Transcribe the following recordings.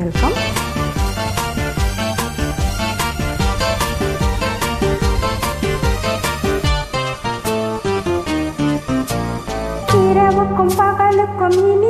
Welcome இரவுக்கும் பகலுக்கும் இனி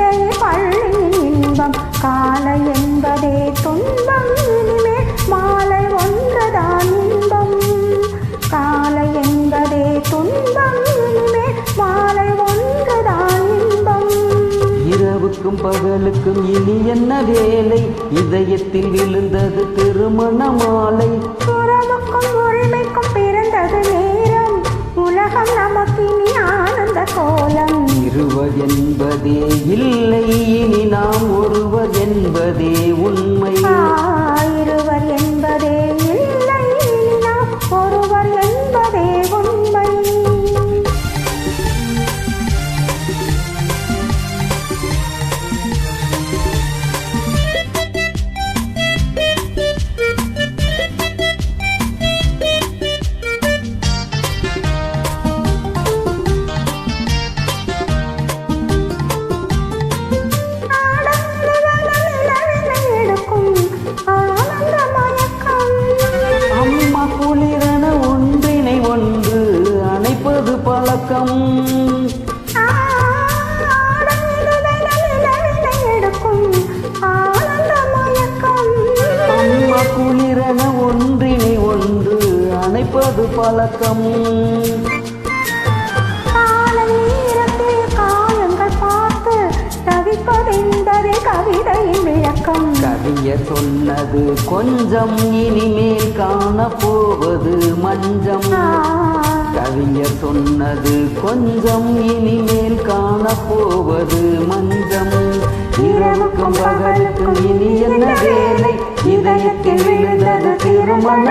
வித்தை பள்ளியின் இன்பம் காலை என்பதே துன்பம் இனிமேல் மாலை ஒன்றுதான் இன்பம். காலை என்பதே துன்பம் இனிமேல் மாலை ஒன்றுதான் இன்பம். இரவுக்கும் பகலுக்கும் இனி என்ன வேலை? இதயத்தில் விழுந்தது திருமண மாலை. உறவுக்கும் உரிமைக்கும் பிறந்தது நேரம். உலகம் ஆனந்த இருவதென்பதே இல்லை இனி நாம் ஒருவதென்பதே என்பதே உண்மை. பழக்கம் அம்மா குளிரன ஒன்றினை ஒன்று அணைப்பது பழக்கம் காயங்கள் கவிஞர் சொன்னது கொஞ்சம் இனிமேல் போவது மஞ்சம் கவிஞர் சொன்னது கொஞ்சம் இனிமேல் காணப்போவது மஞ்சம். இரவுக்கும் பகலுக்கும் இனி என்ன வேலை? இதயத்தில் விழுந்தது திருமண